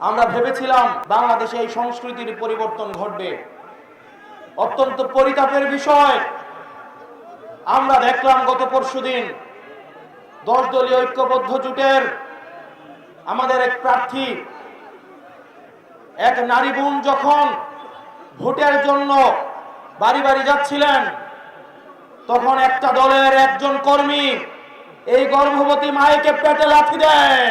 আমরা ভেবেছিলাম বাংলাদেশে এই সংস্কৃতির পরিবর্তন ঘটবে। অত্যন্ত পরিতাপের বিষয়। আমরা দেখলাম গত পরশুদিন দশ দলীয় ঐক্যবদ্ধ জোটের আমাদের এক প্রার্থী, এক নারী বোন যখন ভোটের জন্য বাড়ি বাড়ি যাচ্ছিলেন, তখন একটা দলের একজন কর্মী এই গর্ভবতী মায়েকে পেটে লাথি দেয়।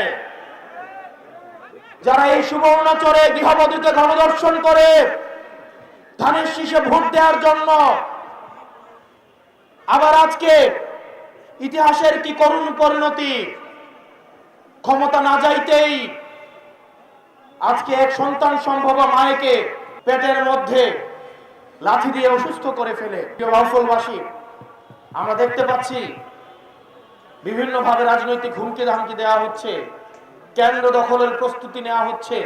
যারা এই সুবর্ণচরে গৃহবধূকে গণদর্শন করে ধানের শীষে ভোট দেওয়ার জন্য আবার আজকে ইতিহাসের কি করুণ পরিণতি? ক্ষমতা না যাইতেই আজকে এক সন্তান সম্ভব মায়েকে পেটের মধ্যে লাথি দিয়ে অসুস্থ করে ফেলে। বাউফলবাসী, আমরা দেখতে পাচ্ছি বিভিন্নভাবে রাজনৈতিক হুমকি ধামকি দেওয়া হচ্ছে। কেন্দ্র দখলের প্রস্তুতি নেওয়া হচ্ছে।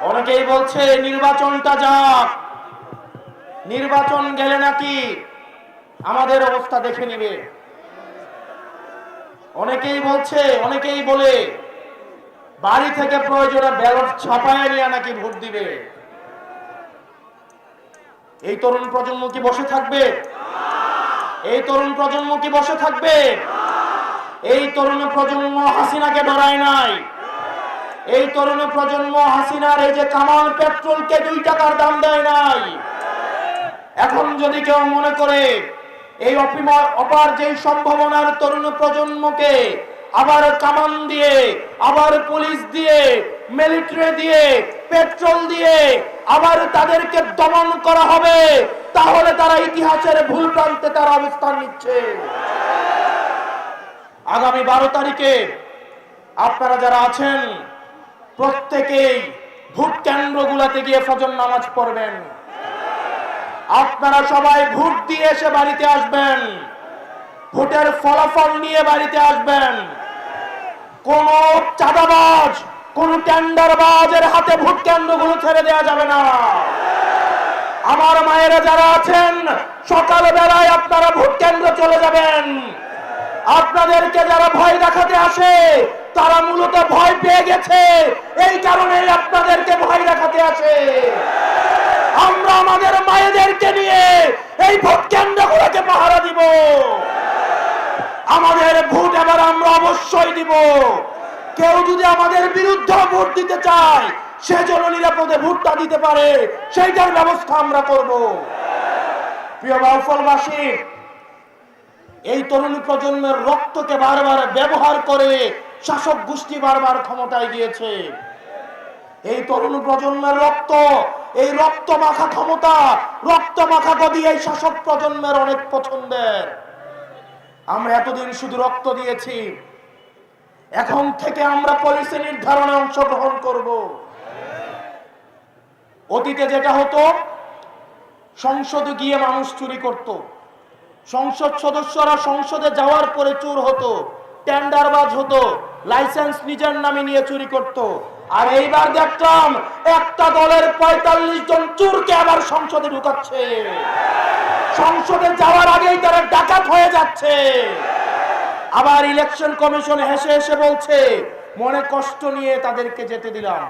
অনেকেই বলছে, নির্বাচনটা যাক। নির্বাচন গেলে নাকি আমাদের অবস্থা দেখে নিবে। অনেকেই বলছে, অনেকেই বলে, বাড়ি থেকে প্রয়োজনে ব্যালট ছাপায় নিয়ে নাকি ভোট দিবে। এই তরুণ প্রজন্ম কি বসে থাকবে? এই তরুণ প্রজন্ম কি বসে থাকবে? এই তরুণ প্রজন্ম হাসিনাকে ডরায় নাই। এই তরুণ প্রজন্ম হাসিনার এই যে কামাল পেট্রোলকে দুই টাকার দাম দেয় নাই। এখন যদি কেউ মনে করে এই অপার যেই সম্ভাবনার তরুণ প্রজন্মকে আবার কামান দিয়ে, আবার পুলিশ দিয়ে, মিলিটারি দিয়ে, পেট্রোল দিয়ে আবার তাদেরকে দমন করা হবে, তাহলে তারা ইতিহাসের ভুল প্রান্তে তারা অবস্থান নিচ্ছে। আগামী বারো তারিখে আপনারা যারা আছেন, প্রত্যেকেই ভোট কেন্দ্রগুলোতে গিয়ে ফজর নামাজ পড়বেন। আপনারা সবাই ভোট দিয়ে এসে বাড়িতে আসবেন। ভোটের ফলাফল নিয়ে বাড়িতে আসবেন। কোন চাঁদাবাজ, কোন টেন্ডারবাজের হাতে ভোট কেন্দ্রগুলো ছেড়ে দেওয়া যাবে না। আমার মায়েরা যারা আছেন সকাল বেলায় আপনারা ভোট কেন্দ্র চলে যাবেন। আপনাদেরকে যারা ভয় দেখাতে আসে, তারা মূলত ভয় পেয়ে গেছে। এই কারণে আপনাদেরকে ভয় দেখাতে আসে। আমরা আমাদের মায়েদেরকে নিয়ে এই ভোট কেন্দ্রগুলোকে পাহারা দিব। আমাদের ভোট এবার আমরা অবশ্যই দিব। কেউ যদি আমাদের বিরুদ্ধে ভোট দিতে চায়, সে যেন নিরাপদে ভোটটা দিতে পারে, সেইটার ব্যবস্থা আমরা করব। প্রিয় বাউফলবাসী এই তরুণ প্রজন্মের রক্তকে বারবার ব্যবহার করে শাসক গোষ্ঠী বারবার ক্ষমতায় গিয়েছে। এই তরুণ প্রজন্মের রক্ত, এই রক্ত মাখা ক্ষমতা, রক্ত মাখা গদি এই শাসক প্রজন্মের অনেক পছন্দের। আমরা এতদিন শুধু রক্ত দিয়েছি। এখন থেকে আমরা পলিসি নির্ধারণে অংশগ্রহণ করব। অতীতে যেটা হতো, সংসদে গিয়ে মানুষ চুরি করত। সংসদ সদস্যরা সংসদে যাওয়ার পরে চোর হতো, টেন্ডারবাজ হতো, লাইসেন্স নিজের নামে নিয়ে চুরি করত। আর এইবার দেখলাম, একটা দলের পঁয়তাল্লিশ জন চোরকে আবার সংসদে ঢুকাচ্ছে। সংসদে যাওয়ার আগেই তারা ডাকাত হয়ে যাচ্ছে। আবার ইলেকশন কমিশন হেসে হেসে বলছে, মনে কষ্ট নিয়ে তাদেরকে যেতে দিলাম।